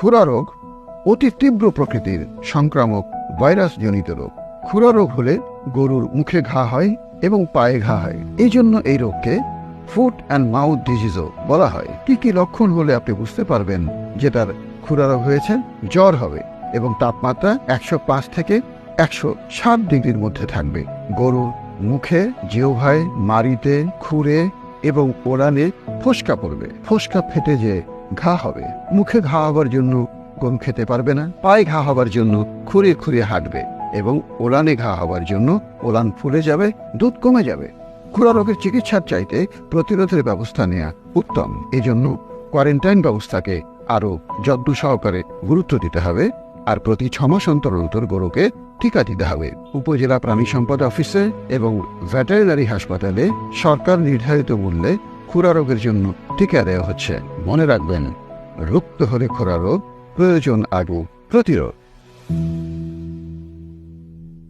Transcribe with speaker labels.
Speaker 1: খুরা রোগ অতি তীব্র প্রকৃতির সংক্রামক ভাইরাস জনিত রোগ। খুরা রোগ হলে গরুর মুখে ঘা হয় এবং পায়ে ঘা হয়। এই জন্য এই রোগকে ফুট অ্যান্ড মাউথ ডিজিজও বলা হয়। কি কি লক্ষণ হলে আপনি বুঝতে পারবেন যে তার খুরা রোগ হয়েছে? জ্বর হবে এবং তাপমাত্রা একশো পাঁচ থেকে একশো সাত ডিগ্রির মধ্যে থাকবে। গরুর মুখে জিওভায় মারিতে খুরে এবং ওড়ানে ফোসকা পড়বে। ফোসকা ফেটে যে ঘা হবে, মুখে ঘা হবার জন্য গম খেতে পারবে না, পায়ে ঘা হবার জন্য খুঁড়ে খুঁড়ে হাঁটবে এবং ওলানে ঘা হবার জন্য ওলান ফুলে যাবে, দুধ কমে যাবে। খুরা রোগের চিকিৎসার চাইতে প্রতিরোধের ব্যবস্থা নেওয়া উত্তম। এজন্য কোয়ারেন্টাইন ব্যবস্থাকে আরও যত্ন সহকারে গুরুত্ব দিতে হবে। আর প্রতি ছমাস মাস অন্তর অন্তর গরুকে টিকা দিতে হবে। উপজেলা প্রাণী সম্পদ অফিসে এবং ভেটেরিনারি হাসপাতালে সরকার নির্ধারিত মূল্যে খুরা রোগের জন্য টিকা দেওয়া হচ্ছে। মনে রাখবেন, রুক্ত হলে খোরা রোগ প্রয়োজন আগু প্রতিরোধ।